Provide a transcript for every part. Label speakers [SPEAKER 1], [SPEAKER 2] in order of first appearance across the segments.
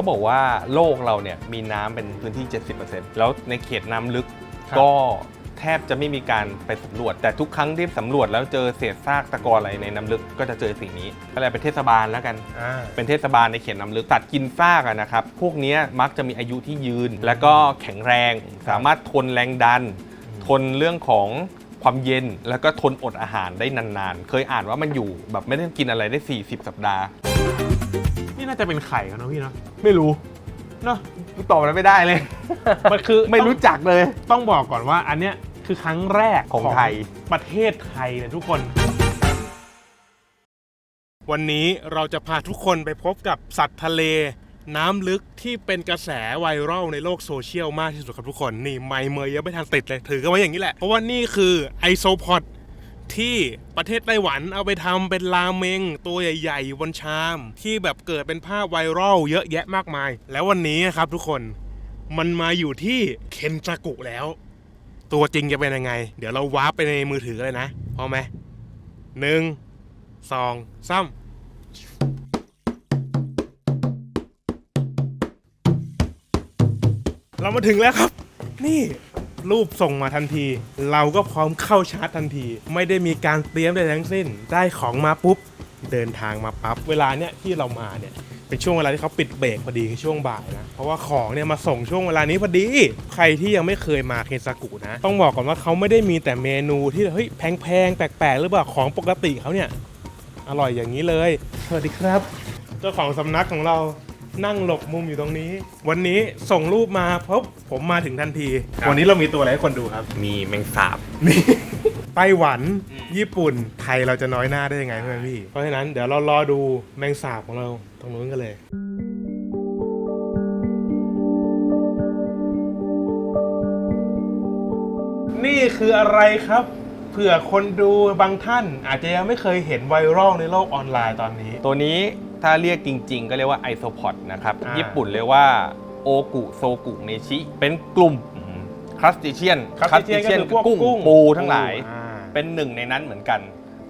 [SPEAKER 1] เขาบอกว่าโลกเราเนี่ยมีน้ำเป็นพื้นที่ 70%แล้วในเขตน้ำลึก
[SPEAKER 2] ครับ
[SPEAKER 1] ก็แทบจะไม่มีการไปสำรวจ แต่ทุกครั้งที่สำรวจแล้วเจอเศษซากตะกอนอะไรในน้ำลึกก็จะเจอสิ่งนี้ก็เลยเป็นเทศบาลแล้วกัน
[SPEAKER 2] อ่า
[SPEAKER 1] เป็นเทศบาลในเขตน้ำลึกตัดกินซากอะนะครับ พวกเนี้ยมักจะมีอายุที่ยืน แล้วก็แข็งแรง สามารถทนแรงดัน ทนเรื่องของความเย็น แล้วก็ทนอดอาหารได้นานๆ เคยอ่านว่ามันอยู่แบบไม่ได้กินอะไรได้ 40 สัปดาห์
[SPEAKER 2] นี่น่าจะเป็นไข่กันเนอะพี่เนาะไม่รู้เนาะ
[SPEAKER 1] ตอบอะไรไม่ได้เลย
[SPEAKER 2] มันคือ
[SPEAKER 1] ไม่รู้จักเลย
[SPEAKER 2] ต้องบอกก่อนว่าอันเนี้ยคือครั้งแรก
[SPEAKER 1] ของไทย
[SPEAKER 2] ประเทศไทยเลยทุกคน วันนี้เราจะพาทุกคนไปพบกับสัตว์ทะเล น้ำลึกที่เป็นกระแสไวรัลในโลกโซเชียลมากที่สุดครับทุกคน นี่ ไม่เมยยังไม่ทันติดเลย ถือกันไว้อย่างนี้แหละ เพราะว่านี่คือไอโซพอด ที่ประเทศไต้หวันเอาไปทำเป็นราเมง ตัวใหญ่ๆบนชาม ที่แบบเกิดเป็นภาพไวรัลเยอะแยะมากมาย แล้ววันนี้ครับทุกคนมันมาอยู่ที่เคนซากุแล้ว ตัวจริงจะเป็นยังไง เดี๋ยวเราวาร์ปไปในมือถือเลยนะพอไหมหนึ่งสองสามเรามาถึงแล้วครับ นี่ รูปส่งมาทันที เราก็พร้อมเข้าชาร์จทันที ไม่ได้มีการเตรียมใดทั้งสิ้น ได้ของมาปุ๊บ เดินทางมาปั๊บ เวลาเนี้ยที่เรามาเนี่ยเป็นช่วงเวลาที่เขาปิดเบรกพอดีคือช่วงบ่ายนะ เพราะว่าของเนี่ยมาส่งช่วงเวลานี้พอดี ใครที่ยังไม่เคยมาเคนซากุนะ ต้องบอกก่อนว่าเขาไม่ได้มีแต่เมนูที่เฮ้ยแพงๆแปลกๆหรือเปล่าของปกติเขาเนี่ยอร่อยอย่างนี้เลย สวัสดีครับ เจ้าของสำนักของเรา นั่งหลบมุมอยู่ตรงนี้ วันนี้ส่งรูปมาพบผมมาถึงทันทีวันนี้เรามีตัวอะไรให้คนดูครับ
[SPEAKER 1] มีแมงสาบ
[SPEAKER 2] นี่ ไต้หวัน
[SPEAKER 1] อืม
[SPEAKER 2] ญี่ปุ่น ไทยเราจะน้อยหน้าได้ยังไงเพื่อนพี่ เพราะฉะนั้นเดี๋ยวเรารอดูแมงสาบของเราตรงนู้นกันเลย นี่คืออะไรครับ เผื่อคนดูบางท่านอาจจะยังไม่เคยเห็นไวรัลในโลกออนไลน์ตอนนี้
[SPEAKER 1] ตัวนี้ ถ้าเรียกจริง ๆ ก็เรียกว่าไอโซพอดนะครับ
[SPEAKER 2] อ่า ญี่
[SPEAKER 1] ญี่ปุ่นเรียกว่าโอกุโซกุเมชิ เป็นกลุ่มครัสติเชียน
[SPEAKER 2] Crustacean ก็คือพวกกุ้ง
[SPEAKER 1] ปูทั้งหลาย
[SPEAKER 2] อ่า
[SPEAKER 1] เป็นหนึ่งในนั้นเหมือนกัน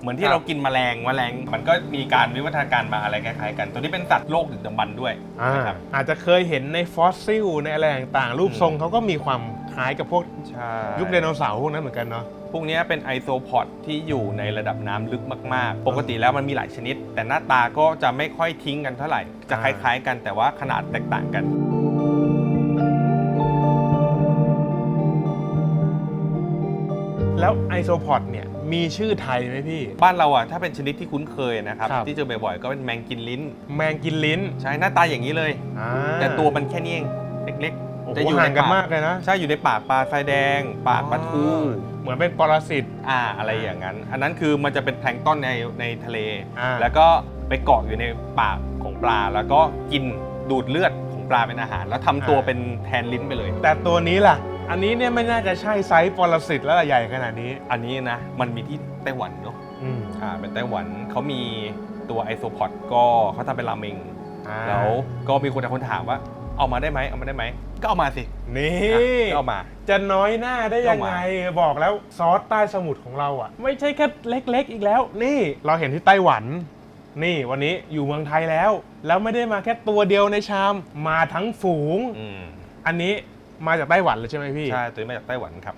[SPEAKER 1] เหมือน
[SPEAKER 2] ค
[SPEAKER 1] ที่
[SPEAKER 2] รับ
[SPEAKER 1] เรากินแมลง แมลง มันก็มีการวิวัฒนาการมาอะไรคล้ายๆกัน ตัวนี้เป็นสัตว์โลกดึกดำบรรพ์ด้วย
[SPEAKER 2] อ่า
[SPEAKER 1] นะครับ
[SPEAKER 2] อาจจะเคยเห็นในฟอสซิลในอะไรต่างๆ รูปทรงเขาก็มีความคล้ายกับพวก
[SPEAKER 1] ใช่
[SPEAKER 2] ยุคไดโนเสาร์พวกนั้นเหมือนกันเนาะ
[SPEAKER 1] พวกนี้เป็นไอโซพอดที่อยู่ในระดับน้ำลึกมากๆ ปกติแล้วมันมีหลายชนิด แต่หน้าตาก็จะไม่ค่อยทิ้งกันเท่าไหร่ จะค
[SPEAKER 2] อ่า
[SPEAKER 1] ล้ายๆกันแต่ว่าขนาดแตกต่างกัน
[SPEAKER 2] แล้วไอโซพอดเนี่ยมีชื่อไทยไหมพี่
[SPEAKER 1] บ้านเราอะถ้าเป็นชนิดที่คุ้นเคยนะครับ
[SPEAKER 2] ครับ
[SPEAKER 1] ที่เจอบ่อยๆก็เป็นแมงกินลิ้น
[SPEAKER 2] แมงกินลิ้น
[SPEAKER 1] ใช่หน้าตาอย่างนี้เลย
[SPEAKER 2] อ่า
[SPEAKER 1] แต่ตัวมันแค่นี้เองเล็ก
[SPEAKER 2] โอ้โห
[SPEAKER 1] จะอยู่
[SPEAKER 2] ห่างกัน
[SPEAKER 1] ในปาก
[SPEAKER 2] มากเลยนะ
[SPEAKER 1] ใช่อยู่ในปากปลาทรายแดง ปากปลาทู
[SPEAKER 2] อ๋อ เหมือนเป็นปรสิต
[SPEAKER 1] อ่าอะไรอย่างนั้น อันนั้นคือมันจะเป็นแพลงก์ต้นในในทะเล
[SPEAKER 2] อ่า
[SPEAKER 1] แล้วก็ไปเกาะอยู่ในปากของปลา แล้วก็กินดูดเลือดของปลาเป็นอาหาร แล้วทำตัวเป็นแทนลิ้นไปเลย
[SPEAKER 2] แต่ตัวนี้ล่ะ อันนี้เนี่ยไม่น่าจะใช่ไซส์ปรสิตแล้วล่ะใหญ่ขนาดนี้
[SPEAKER 1] อันนี้นะมันมีที่ไต้หวันเนาะ
[SPEAKER 2] อืม
[SPEAKER 1] อ่าเป็นไต้หวันเขามีตัวไอโซพอดก็เขาทำเป็นราเมง
[SPEAKER 2] อ่า
[SPEAKER 1] แล้วก็มีคนคนถามว่าเอามาได้ไหมเอามาได้ไหม ก็เอามาสิ
[SPEAKER 2] นี่
[SPEAKER 1] อะก็เอามา
[SPEAKER 2] จะน้อยหน้าได้ยังไง
[SPEAKER 1] เอา
[SPEAKER 2] บอกแล้วซอสใต้สมุทรของเราอะ ไม่ใช่แค่เล็ก ๆ อีกแล้ว นี่เราเห็นที่ไต้หวัน นี่วันนี้อยู่เมืองไทยแล้ว แล้วไม่ได้มาแค่ตัวเดียวในชาม มาทั้งฝูง
[SPEAKER 1] อืม
[SPEAKER 2] อันนี้มาจากไต้หวันเลยใช่ไหมพี่
[SPEAKER 1] ใช่ตัวนี้มาจากไต้หวันครับ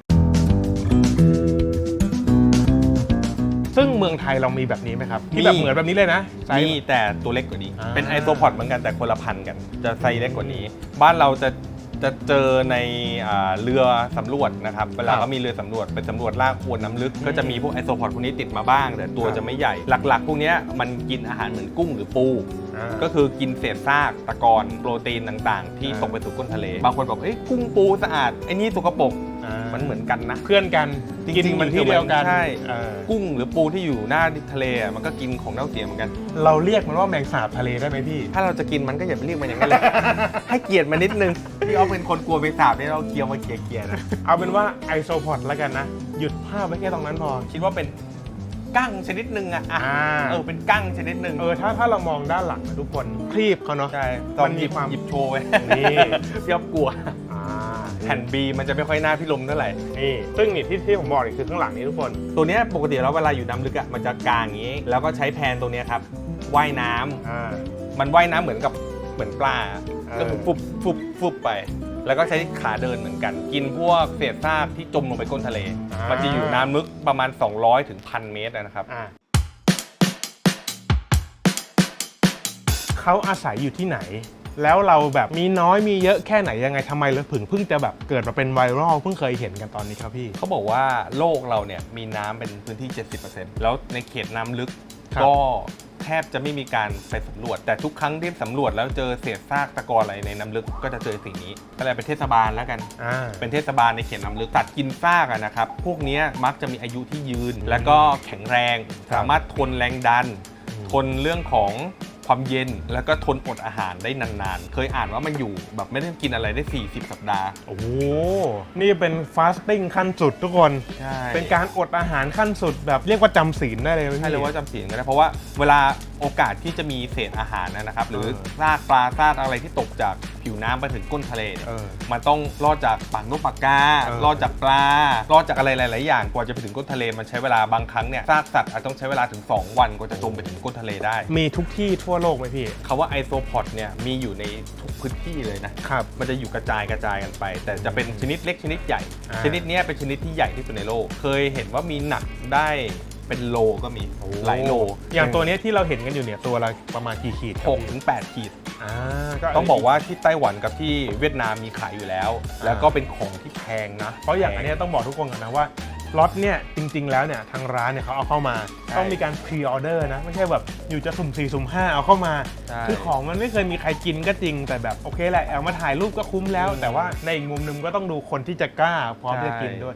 [SPEAKER 2] ซึ่งเมืองไทยเรามีแบบนี้ไหมครับ ที่แบบ
[SPEAKER 1] มี
[SPEAKER 2] เหมือนแบบนี้เลยนะไซส์
[SPEAKER 1] นี่แต่ตัวเล็กกว่านี้
[SPEAKER 2] อ่า
[SPEAKER 1] เป็นไอโซพอดเหมือนกันแต่คนละพันธุ์กัน จะไซส์เล็กกว่านี้ บ้านเราจะ จะเจอในอ่าเรือสำรวจนะครับเวลา
[SPEAKER 2] ครับ
[SPEAKER 1] เขามีเรือสำรวจไปสำรวจลากอวนน้ำลึก ก็จะมีพวกไอโซพอดพวกนี้ติดมาบ้าง แต่ตัว
[SPEAKER 2] ครับ
[SPEAKER 1] จะไม่ใหญ่หลักๆ พวกเนี้ยมันกินอาหารเหมือนกุ้งหรือปู
[SPEAKER 2] อ่า
[SPEAKER 1] ก็คือกินเศษซากตะกอนโปรตีนต่างๆ ที่
[SPEAKER 2] อ่า
[SPEAKER 1] ตกไปสู่ก้นทะเล บางคนบอกเอ้ยกุ้งปูสะอาดไอ้นี่สกปรก
[SPEAKER 2] อ่า
[SPEAKER 1] มันเหมือนกันนะ
[SPEAKER 2] เพื่อนกัน
[SPEAKER 1] จริงๆ
[SPEAKER 2] กินมันที่เดียวกัน
[SPEAKER 1] ใช่
[SPEAKER 2] เออ
[SPEAKER 1] กุ้งหรือปูที่อยู่หน้าทะเลอะมันก็กินของเน่าเสียเหมือนกัน
[SPEAKER 2] เราเรียกมันว่าแมงสาบทะเลได้ไหมพี่
[SPEAKER 1] ถ้าเราจะกินมันก็อย่าไปเรียกมันอย่างนั้นเลย ให้เกียรติมันนิดนึงพี่ออฟเป็นคนกลัวไปสาบเนี่ยเราเคี้ยวมาเกียร์ๆนะ
[SPEAKER 2] เอาเป็นว่าไอโซพอดแล้วกันนะ หยุดภาพไว้แค่ตรงนั้นพอ
[SPEAKER 1] คิดว่าเป็นกั้งชนิดหนึ่งอะอะ
[SPEAKER 2] อ่า
[SPEAKER 1] เออเป็นกั้งชนิดหนึ่ง
[SPEAKER 2] เออถ้าถ้าเรามองด้านหลังนะทุกคนคลีบเขาเนาะ
[SPEAKER 1] ใช่ตอน
[SPEAKER 2] มัน
[SPEAKER 1] ห
[SPEAKER 2] มี
[SPEAKER 1] ยิบ
[SPEAKER 2] ความ
[SPEAKER 1] หยิบโชว์ไว้
[SPEAKER 2] นี่
[SPEAKER 1] พี่ออฟกลัว
[SPEAKER 2] อ่า
[SPEAKER 1] แผ่นบีมันจะไม่ค่อยน่าพี่ลมเท่าไหร่
[SPEAKER 2] นี่ซึ่งนี่ที่ที่ผมบอกนี่คือข้างหลังนี้ทุกคน
[SPEAKER 1] ตัวเนี้ยปกติแล้วเวลาอยู่น้ำลึกอะมันจะกางอย่างนี้ แล้วก็ใช้แพนตัวเนี้ยครับว่ายน้ำ
[SPEAKER 2] อ่า
[SPEAKER 1] มันว่ายน้ำเหมือนกับเหมือนปลา
[SPEAKER 2] เออ
[SPEAKER 1] ก็คือฟุบฟุบฟุบไป แล้วก็ใช้ขาเดินเหมือนกัน กินพวกเศษซากที่จมลงไปก้นทะเล มันจะอยู่น้ำลึกประมาณ 200ถึงพันเมตรนะครับ
[SPEAKER 2] อะเขาอาศัยอยู่ที่ไหน แล้วเราแบบมีน้อยมีเยอะแค่ไหนยังไงทำไมเราถึงเพิ่งจะแบบเกิดมาเป็นไวรัลเพิ่งเคยเห็นกันตอนนี้ครับพี่
[SPEAKER 1] เขาบอกว่าโลกเราเนี่ยมีน้ำเป็นพื้นที่ 70%แล้วในเขตน้ำลึก
[SPEAKER 2] ครับ
[SPEAKER 1] ก็แทบจะไม่มีการไปสำรวจ แต่ทุกครั้งที่สำรวจแล้วเจอเศษซากตะกอนอะไรในน้ำลึกก็จะเจอสิ่งนี้ก็เลยเป็นเทศบาลแล้วกัน
[SPEAKER 2] อ่า
[SPEAKER 1] เป็นเทศบาลในเขตน้ำลึกสัตว์กินซากอะนะครับ พวกเนี้ยมักจะมีอายุที่ยืน แล้วก็แข็งแรง
[SPEAKER 2] ครับ
[SPEAKER 1] สามารถทนแรงดัน
[SPEAKER 2] อืม
[SPEAKER 1] ทนเรื่องของ ความเย็นแล้วก็ทนอดอาหารได้นานๆ เคยอ่านว่ามันอยู่แบบไม่ได้กินอะไรได้ 40 สัปดาห์
[SPEAKER 2] โอ้โห นี่เป็นฟาสติ้งขั้นสุดทุกคน
[SPEAKER 1] ใช่
[SPEAKER 2] เป็นการอดอาหารขั้นสุดแบบเรียกว่าจำศีลได้เลยไหม
[SPEAKER 1] ใช่
[SPEAKER 2] พี่
[SPEAKER 1] เลยว่าจำเสียงก็ได้เพราะว่าเวลาโอกาสที่จะมีเศษอาหารนะครับ หรือ
[SPEAKER 2] เออ
[SPEAKER 1] ซากปลาซากอะไรที่ตกจากผิวน้ำไปถึงก้นทะเลเนี่ย
[SPEAKER 2] เออ
[SPEAKER 1] มันต้องรอดจากปากนกปากกา
[SPEAKER 2] เออ
[SPEAKER 1] รอดจากปลา รอดจากอะไรหลาย ๆ อย่าง กว่าจะไปถึงก้นทะเลมันใช้เวลาบางครั้งเนี่ยซากสัตว์อาจต้องใช้เวลาถึง 2 วันกว่าจะจมไปถึงก้นทะเลได้
[SPEAKER 2] มีทุกที่ทั่วโลกไหมพี่
[SPEAKER 1] คาว่าไอโซพอดเนี่ยมีอยู่ในทุกพื้นที่เลยนะ
[SPEAKER 2] ครับ
[SPEAKER 1] มันจะอยู่กระจายกระจายกันไป แต่จะเป็นชนิดเล็กชนิดใหญ่
[SPEAKER 2] อ่า
[SPEAKER 1] ชนิดเนี้ยเป็นชนิดที่ใหญ่ที่สุดในโลก เคยเห็นว่ามีหนักได้เป็นโลก็มีหลายโล
[SPEAKER 2] อย่างตัวเนี้ยที่เราเห็นกันอยู่เนี่ยตัวละประมาณกี่ขีดครับ
[SPEAKER 1] หก
[SPEAKER 2] พี่
[SPEAKER 1] ถึงแปดขีด
[SPEAKER 2] อ่า
[SPEAKER 1] ต้องบอกว่าที่ไต้หวันกับที่เวียดนามมีขายอยู่แล้ว แล้วก็เป็นของที่แพงนะ
[SPEAKER 2] เพราะอย่างอันเนี้ยต้องบอกทุกคนก่อนนะว่า ล็อตเนี่ยจริง ๆ แล้วเนี่ยทางร้านเนี่ยเขาเอาเข้ามา
[SPEAKER 1] ใช่
[SPEAKER 2] ต้องมีการพรีออเดอร์นะ ไม่ใช่แบบอยู่จะสุ่ม4สุ่ม5เอาเข้ามา
[SPEAKER 1] ใช่
[SPEAKER 2] คือของมันไม่เคยมีใครกินก็จริง แต่แบบโอเคแหละเอามาถ่ายรูปก็คุ้มแล้ว
[SPEAKER 1] อืม
[SPEAKER 2] แต่ว่าในอีกมุมหนึงก็ต้องดูคนที่จะกล้าพร้อม
[SPEAKER 1] ใช่
[SPEAKER 2] จะกินด้วย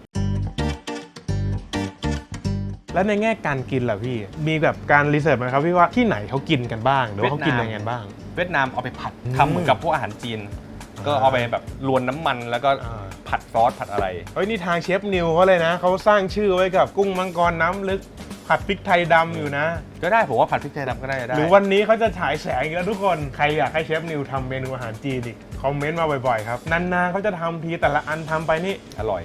[SPEAKER 2] แล้วในแง่การกินล่ะพี่ มีแบบการรีเสิร์ชไหมครับพี่ว่าที่ไหนเขากินกันบ้างหรือว่าเขากินยังไงกันบ้าง
[SPEAKER 1] เวียดนามเอาไปผัด
[SPEAKER 2] อืม
[SPEAKER 1] ทำเหมือนกับพวกอาหารจีน ก็
[SPEAKER 2] อ่า
[SPEAKER 1] เอาไปแบบลวนน้ำมันแล้วก็
[SPEAKER 2] อ่า
[SPEAKER 1] ผัดซอสผัดอะไร
[SPEAKER 2] เฮ้ยนี่ทางเชฟนิวเขาเลยนะ เขาสร้างชื่อไว้กับกุ้งมังกรน้ำลึกผัดพริกไทยดำอยู่นะ
[SPEAKER 1] ก็ได้ผมว่าผัดพริกไทยดำก็ได้ได้
[SPEAKER 2] หรือวันนี้เขาจะฉายแสงอีกแล้วทุกคน ใครอยากให้เชฟนิวทำเมนูอาหารจีนอีกคอมเมนต์มาบ่อยๆครับ นานๆเขาจะทำทีแต่ละอันทำไปนี่
[SPEAKER 1] อร่อย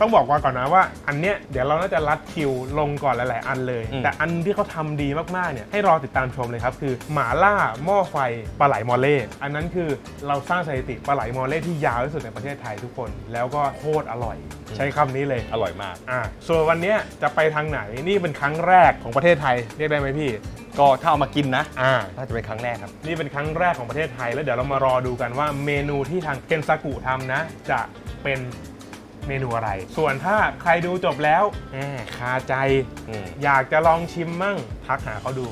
[SPEAKER 2] ต้องบอกว่าก่อนนะว่าอันเนี้ยเดี๋ยวเราน่าจะรัดคิวลงก่อนหลาย ๆ อันเลย
[SPEAKER 1] อืม
[SPEAKER 2] แต่อันที่เขาทำดีมาก ๆ เนี่ยให้รอติดตามชมเลยครับ คือหมาล่าหม้อไฟปลาไหลมอเล่อันนั้นคือเราสร้างสถิติปลาไหลมอเล่ที่ยาวที่สุดในประเทศไทยทุกคน แล้วก็โคตรอร่อย ใช้คำนี้เลย
[SPEAKER 1] อร่อยมาก
[SPEAKER 2] อ่าส่วนวันเนี้ยจะไปทางไหนนี่เป็นครั้งแรกของประเทศไทยเรียกได้ไหมพี่
[SPEAKER 1] ก็ถ้าเอามากินนะ
[SPEAKER 2] อ่า
[SPEAKER 1] น่าจะเป็นครั้งแรกครับ
[SPEAKER 2] นี่เป็นครั้งแรกของประเทศไทย แล้วเดี๋ยวเรามารอดูกันว่าเมนูที่ทางเคนซากุทำนะ จะเป็น เมนูอะไร ส่วนถ้าใครดูจบแล้วแหมคาใจ
[SPEAKER 1] อืม
[SPEAKER 2] อยากจะลองชิมมั่ง ทักหาเขาดู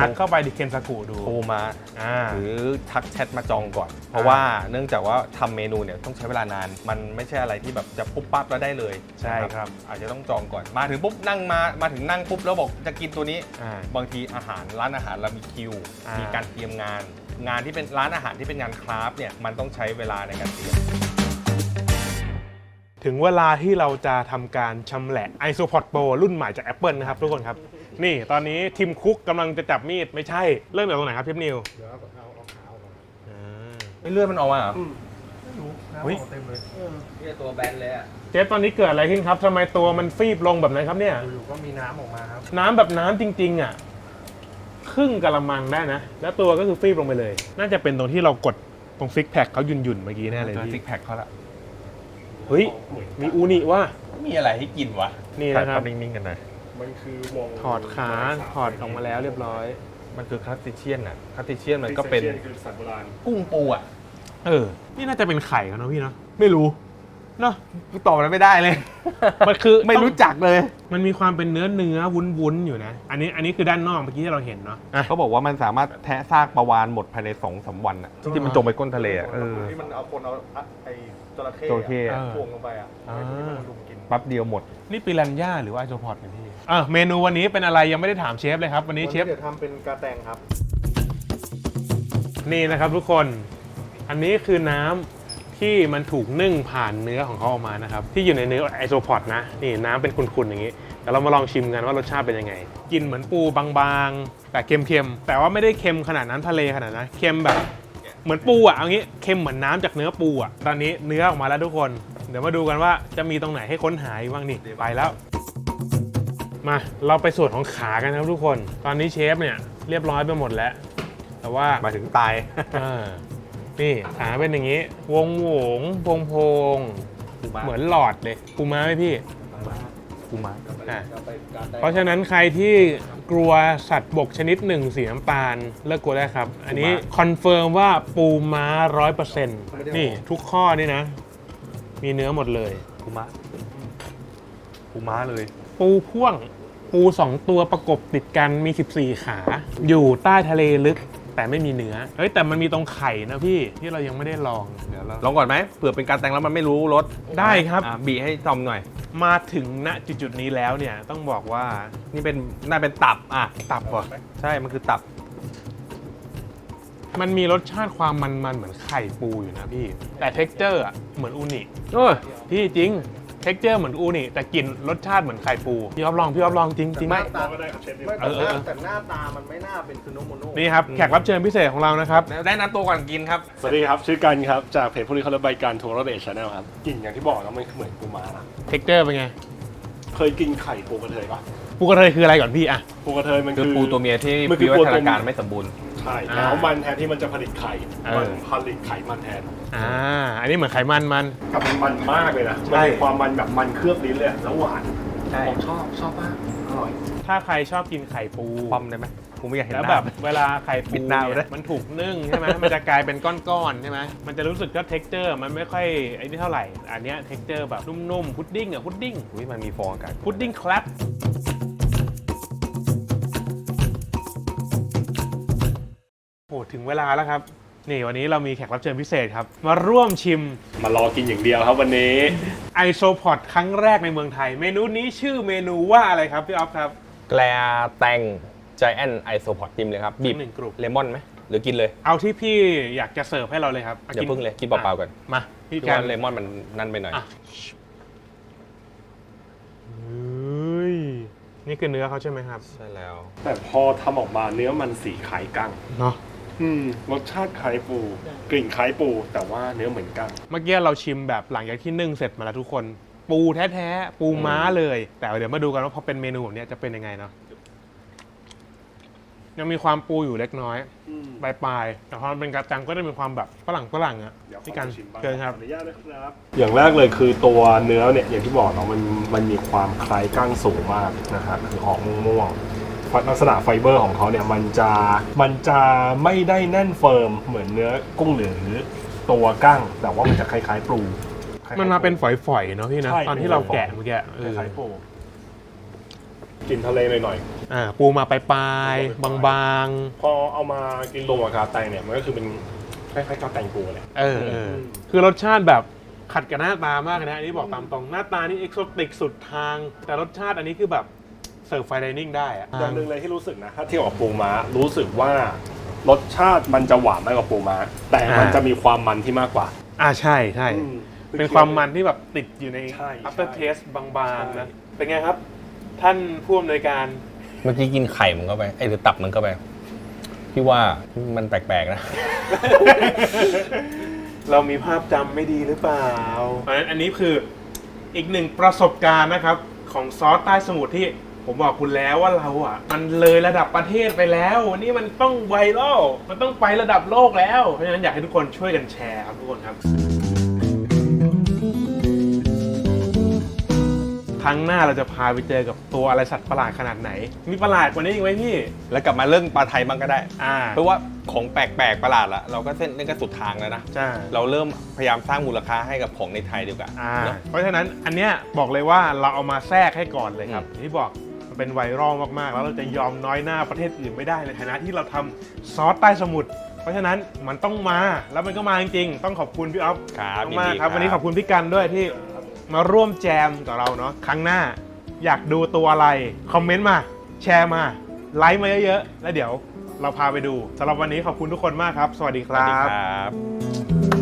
[SPEAKER 2] ทักเข้าไปที่เคนซากุดู
[SPEAKER 1] โทรมา
[SPEAKER 2] อ่า
[SPEAKER 1] หรือทักแชทมาจองก่อน เพราะว่าเนื่องจากว่าทำเมนูเนี่ยต้องใช้เวลานาน มันไม่ใช่อะไรที่แบบจะปุ๊บปั๊บแล้วได้เลย
[SPEAKER 2] ใช่ครับ
[SPEAKER 1] อาจจะต้องจองก่อนมาถึงปุ๊บนั่งมามาถึงนั่งปุ๊บแล้วบอกจะกินตัวนี้
[SPEAKER 2] อ่า
[SPEAKER 1] บางทีอาหารร้านอาหารเรามีคิว
[SPEAKER 2] อ่ามี
[SPEAKER 1] มีการเตรียมงาน งานที่เป็นร้านอาหารที่เป็นงานคราฟต์เนี่ยมันต้องใช้เวลาในการเตรียม
[SPEAKER 2] ถึงเวลาที่เราจะทำการชำแหละ iSupport Pro รุ่นใหม่จาก Apple นะครับทุกคนครับ นี่ตอนนี้ทีมคุกกำลังจะจับมีดไม่ใช่ เริ่มจากตรงไหนครับเชฟนิว
[SPEAKER 3] เดี๋ยวเอาเอาเอาขาออกก่อน
[SPEAKER 2] อ่า
[SPEAKER 1] ไม่เลือดมันออกมาเหรอ
[SPEAKER 3] ไม่รู้น้ำ
[SPEAKER 2] เฮ้ย
[SPEAKER 3] ออกเต็มเลยเออ
[SPEAKER 1] นี่ตัวแบนเลยอะ
[SPEAKER 2] เชฟตอนนี้เกิดอะไรขึ้นครับทำไมตัวมันฟีบลงแบบนั้นครับเนี่ย
[SPEAKER 3] อยู่ๆก็มีน้ำออกมาครับ
[SPEAKER 2] น้ำแบบน้ำจริงๆอะครึ่งกะละมังได้นะ แล้วตัวก็คือฟีบลงไปเลย น่าจะเป็นตรงที่เรากดตรงซิกแพคเขาหยุ่นๆเมื่อกี้แน่เลย
[SPEAKER 1] เจอซิ
[SPEAKER 2] พี่
[SPEAKER 1] กแพคเขาละ
[SPEAKER 2] เฮ้ย มีอูนิว่า
[SPEAKER 1] มีอะไรให้กินวะ
[SPEAKER 2] นี่นะครับ
[SPEAKER 1] ถ่ายภาพนิ่งๆกันหน่อย
[SPEAKER 3] มันคือวง
[SPEAKER 2] ถอดขาถอดออกมาแล้วเรียบร้อย
[SPEAKER 1] มันคือคาสติเชียนอะคาสติเชียนมันก็เป็น
[SPEAKER 3] คือสัตว์โบราณ
[SPEAKER 1] กุ้งปูอะ
[SPEAKER 2] เออ นี่น่าจะเป็นไข่กันเนอะพี่เนาะ ไม่รู้ เนาะ
[SPEAKER 1] กูตอบอะไรไม่ได้เลย
[SPEAKER 2] มันคือ
[SPEAKER 1] ไม่รู้จักเลย
[SPEAKER 2] มันมีความเป็นเนื้อเนื้อวุ้นวุ้นๆอยู่นะ อันนี้อันนี้คือด้านนอกเมื่อกี้ที่เราเห็นเนาะอะ
[SPEAKER 1] เขาบอกว่ามันสามารถแทะซากปลาวานหมดภายใน2อสวันอะที่มันจมไปก้นทะเลอะเออ
[SPEAKER 3] ที่มันเอาคนเอาไอ้จระเข้
[SPEAKER 1] จระเข้
[SPEAKER 3] อะ
[SPEAKER 2] เออ
[SPEAKER 3] ถ่วงลงไปอะ
[SPEAKER 2] อ่า
[SPEAKER 3] ที่มันลุมกิน
[SPEAKER 1] แปั๊บเดียวหมด
[SPEAKER 2] นี่ปิรันย่าหรือว่าไอโซพอดเนี่ยพี่อะเมนูวันนี้เป็นอะไรยังไม่ได้ถามเชฟเลยครับ วันนี้เชฟ
[SPEAKER 3] เดี๋ยวทำเป็นกาแตงครับ
[SPEAKER 2] นี่นะครับทุกคน อันนี้คือน้ำ ที่มันถูกนึ่งผ่านเนื้อของเขาออกมานะครับ ที่อยู่ในเนื้อไอโซพอดนะนี่น้ำเป็นขุ่นๆอย่างนี้เดี๋ยวเรามาลองชิมกันว่ารสชาติเป็นยังไง กินเหมือนปูบางๆ แต่เค็มๆแต่ว่าไม่ได้เค็มขนาดนั้นทะเลขนาดนั้นเค็มแบบเหมือนปูอะเอางี้เค็มเหมือนน้ำจากเนื้อปูอะตอนนี้เนื้อออกมาแล้วทุกคน เดี๋ยวมาดูกันว่าจะมีตรงไหนให้ค้นหาอีกบ้างนี่ไปแล้ว มาเราไปส่วนของขากันครับทุกคน ตอนนี้เชฟเนี่ยเรียบร้อยไปหมดแล้ว แต่ว่า
[SPEAKER 1] หมายถึงตาย
[SPEAKER 2] อ่า นี่ขาเป็นอย่างนี้ วงโหวงโพงโพงเหมือนหลอดเลยปูม้าไหมพี่
[SPEAKER 1] กูมา
[SPEAKER 2] อะเพราะฉะนั้นใครที่กลัวสัตว์บกชนิดหนึ่งสีน้ำตาลเลิกกลัวได้ครับ อันนี้คอนเฟิร์มว่าปูม้าร้อยเปอร์เซ็นต์นี่ทุกข้อนี่นะ มีเนื้อหมดเลย
[SPEAKER 1] กูมากูม้าเลย
[SPEAKER 2] ปูพ่วง ปูสองตัวประกบติดกันมี 14 ขา อยู่ใต้ทะเลลึก แต่ไม่มีเนื้อ เฮ้ยแต่มันมีตรงไข่นะพี่ที่เรายังไม่ได้ลอง เดี๋ยวเรา
[SPEAKER 1] ลองก่อนไหมเผื่อเป็นการแต่งแล้วมันไม่รู้รส
[SPEAKER 2] ได้ครับ
[SPEAKER 1] อะบีให้ทอมหน่อย
[SPEAKER 2] มาถึงณจุดๆนี้แล้วเนี่ยต้องบอกว่า
[SPEAKER 1] นี่เป็นน่าเป็นตับอะ
[SPEAKER 2] ตับว่ะ
[SPEAKER 1] ใช่มันคือตับ
[SPEAKER 2] มันมีรสชาติความมันๆเหมือนไข่ปูอยู่นะพี่ แต่เท็กเจอร์อะเหมือนอูนิ
[SPEAKER 1] โอ้ย
[SPEAKER 2] พี่จริง เท็กเจอร์เหมือนอูนิแต่กลิ่นรสชาติเหมือนไข่ปู พี่อ๊อฟลอง พี่อ๊อฟลองจริงจริง
[SPEAKER 1] ไม่
[SPEAKER 3] ตาก็ได้ครับเชฟไม่
[SPEAKER 2] เออเออเออ
[SPEAKER 3] แต่หน้าตามันไม่น่าเป็นคือโนโมโน
[SPEAKER 2] นี่ครับ แขกรับเชิญพิเศษของเรานะครับ
[SPEAKER 1] ได้นับตัวก่อนกินครับ
[SPEAKER 4] สวัสดีครับ ชื่อกันครับ จากเพจผู้นี้เขาเรียกใบการทัวร์เบสชาแนลครับกลิ่นอย่างที่บอกนะมันเหมือนปูม้านะ
[SPEAKER 2] เท็กเจอร์เป็นไง
[SPEAKER 4] เคยกินไข่ปูกระเทยปะ
[SPEAKER 2] ปูกระเทยคืออะไรก่อนพี่อะ
[SPEAKER 4] ปูกระเทยมัน
[SPEAKER 1] คือ
[SPEAKER 4] คือ
[SPEAKER 1] ปูตัวเมียที่
[SPEAKER 4] มันคือ
[SPEAKER 1] วิวัฒ
[SPEAKER 4] ปูตัว
[SPEAKER 1] นาการ
[SPEAKER 4] เมีย
[SPEAKER 1] ไม่สมบูรณ์
[SPEAKER 4] ใช่
[SPEAKER 2] อ่า
[SPEAKER 4] แล้วมันแทนที่มันจะผลิตไข่
[SPEAKER 2] เออ
[SPEAKER 4] มันผลิตไข่มันแทน
[SPEAKER 2] อ่า อันนี้เหมือนไขมันมัน
[SPEAKER 4] กับมันมันมากเลยนะ
[SPEAKER 2] ใช่
[SPEAKER 4] มันมีความมันแบบมันเคลือบลิ้นเลยอะแล้วหวาน
[SPEAKER 1] ใช่
[SPEAKER 4] ผมชอบชอบมากอร่อย
[SPEAKER 2] ถ้าใครชอบกินไข่ปู
[SPEAKER 1] ป้อมได้ไหมกูไม่อยากเห็น
[SPEAKER 2] แล้ว
[SPEAKER 1] หน้า
[SPEAKER 2] แบบเวลาไข่ปู
[SPEAKER 1] ปิดหน้าไว้
[SPEAKER 2] เนี่
[SPEAKER 1] ด้วย
[SPEAKER 2] ยมันถูกนึ่งใช่ไหมมันจะกลายเป็นก้อนๆใช่ไหมมันจะรู้สึกว่าเท็กเจอร์มันไม่ค่อยไอ้นี่เท่าไหร่ อันเนี้ยเท็กเจอร์แบบนุ่มๆพุดดิ้งอะพุดดิ้ง
[SPEAKER 1] อุ้ยมันมีฟองอากาศ
[SPEAKER 2] พุดดิ้งครับ ถึงเวลาแล้วครับ นี่วันนี้เรามีแขกรับเชิญพิเศษครับ มาร่วมชิม
[SPEAKER 4] มารอกินอย่างเดียวครับวันนี้
[SPEAKER 2] ไอโซพอดครั้งแรกในเมืองไทย เมนูนี้ชื่อเมนูว่าอะไรครับพี่ออฟครับ
[SPEAKER 1] แกลแตงใจแอนไอโซพอดจิ้มเลยครับบีบ
[SPEAKER 2] หนึ่งกลุ่ม
[SPEAKER 1] เลมอนไหมหรือกินเลย
[SPEAKER 2] เอาที่พี่อยากจะเสิร์ฟให้เราเลยครับ
[SPEAKER 1] อย่าเพิ่งเลยกินเปล่าๆก่อน
[SPEAKER 2] มาพี่
[SPEAKER 1] พี่
[SPEAKER 2] แก
[SPEAKER 1] ว่านเลมอนมันนั่นไปหน่อย
[SPEAKER 2] อะ เฮ้ยนี่คือเนื้อเขาใช่ไหมครับ
[SPEAKER 1] ใช่แล้ว
[SPEAKER 4] แต่พอทำออกมาเนื้อมันสีคล้ายกั้ง
[SPEAKER 2] เนาะ
[SPEAKER 4] อืมรสชาติคล้ายปู กลิ่นคล้ายปู แต่ว่าเนื้อเหมือนกั้ง
[SPEAKER 2] เมื่อกี้เราชิมแบบหลังจากที่นึ่งเสร็จมาแล้วทุกคน ปูแท้ๆ ปูม้าเลย แต่เดี๋ยวมาดูกันว่าพอเป็นเมนูแบบเนี้ยจะเป็นยังไงเนาะยังมีความปูอยู่เล็กน้อย
[SPEAKER 4] อืม
[SPEAKER 2] ปลายๆแต่พอมันเป็นกระจังก็จะมีความแบบฝรั่งฝรั่งอะ
[SPEAKER 4] เดี๋ยวขอ
[SPEAKER 2] พี่กัน
[SPEAKER 4] ชิมบ้าง
[SPEAKER 2] เชิญครับ
[SPEAKER 4] ขออนุญาตนะครับ อย่างแรกเลยคือตัวเนื้อเนี่ยอย่างที่บอกเนาะมันมันมีความคล้ายก้างสูงมากนะครับคือออกม่วงๆ ลักษณะไฟเบอร์ของเขาเนี่ยมันจะมันจะไม่ได้แน่นเฟิร์มเหมือนเนื้อกุ้งหรือตัวก้างแต่ว่ามันจะคล้ายๆ ปูคล้ายๆ
[SPEAKER 2] มันมาเป็น
[SPEAKER 4] ปู
[SPEAKER 2] ฝอยๆเนาะพี่นะ
[SPEAKER 4] ใช่
[SPEAKER 2] ตอนที่เราแกะเมื่อกี้เอ
[SPEAKER 4] ค
[SPEAKER 2] อ
[SPEAKER 4] ล้ายๆปูกินทะเลหน่อย
[SPEAKER 2] อ่าปูมาปลายๆบาง
[SPEAKER 4] ๆ พอเอามากินรวมกับกาแตงเนี่ยมันก็คือเป็นคล้ายๆกาแตงปูเลย
[SPEAKER 2] ๆเออเออคือรสชาติแบบขัดกับหน้าตามากเลยนะอันนี้บอกตามตรงหน้าตานี่เอกโซติกสุดทาง แต่รสชาติอันนี้คือแบบเสิร์ฟไฟไดนิ่งได้อะ
[SPEAKER 4] อย่างหนึ่งเลยที่รู้สึกนะถ้าเทียบกับปูม้ารู้สึกว่ารสชาติมันจะหวานมากกว่าปูม้าแต่มันจะมีความมันที่มากกว่า
[SPEAKER 2] อ่าใช่ใช่
[SPEAKER 4] อืม
[SPEAKER 2] เป็นความมันที่แบบติดอยู่ใน
[SPEAKER 4] ใช่
[SPEAKER 2] after
[SPEAKER 4] ใช่
[SPEAKER 2] taste บางๆ
[SPEAKER 4] ใช่
[SPEAKER 2] นะเป็นไงครับ ท่านผู้อำนวยการ
[SPEAKER 1] เมื่อกี้กินไข่มันเข้าไปไอ้หรือตับมันเข้าไปพี่ว่ามันแปลกๆนะ
[SPEAKER 2] เรามีภาพจำไม่ดีหรือเปล่าเพราะฉะนั้นอันนี้คืออีกหนึ่งประสบการณ์นะครับ ของซอสใต้สมุทรที่ ผมบอกคุณแล้วว่าเราอะ มันเลยระดับประเทศไปแล้ววันนี้มันต้องไวรัลมันต้องไประดับโลกแล้ว เพราะฉะนั้นอยากให้ทุกคนช่วยกันแชร์ครับทุกคนครับ ครั้งหน้าเราจะพาไปเจอกับตัวอะไรสัตว์ประหลาดขนาดไหน มีประหลาดกว่านี้อีกไหมพี่
[SPEAKER 1] แล้วกลับมาเรื่องปลาไทยบ้างก็ได้
[SPEAKER 2] อ่า
[SPEAKER 1] เพราะว่าของแปลกๆประหลาดละเราก็เส้นนี่ก็สุดทางแล้วนะ
[SPEAKER 2] ใช่
[SPEAKER 1] เราเริ่มพยายามสร้างมูลค่าให้กับของในไทยดีกว่า
[SPEAKER 2] อ่า
[SPEAKER 1] เนอะ
[SPEAKER 2] เพราะฉะนั้นอันเนี้ยบอกเลยว่าเราเอามาแทรกให้ก่อนเลยครับอย่างที่บอกมัน เป็นไวรัลมากๆ แล้วเราจะยอมน้อยหน้าประเทศอื่นไม่ได้ในฐานะที่เราทำซอสใต้สมุทรเพราะฉะนั้นมันต้องมาแล้วมันก็มาจริงๆ ต้องขอบคุณพี่อ๊อฟ
[SPEAKER 1] ครับ
[SPEAKER 2] มาก
[SPEAKER 1] ยินดี
[SPEAKER 2] ๆครับวันนี้ขอบคุณพี่กันด้วยที่มาร่วมแจมกับเราเนาะครั้งหน้าอยากดูตัวอะไร คอมเมนต์มา แชร์มา ไลค์มาเยอะๆ แล้วเดี๋ยวเราพาไปดูสำหรับวันนี้ขอบคุณทุกคนมากครับ สวัสดีค
[SPEAKER 1] สวัส
[SPEAKER 2] รั
[SPEAKER 1] ดี
[SPEAKER 2] บ
[SPEAKER 1] ครับ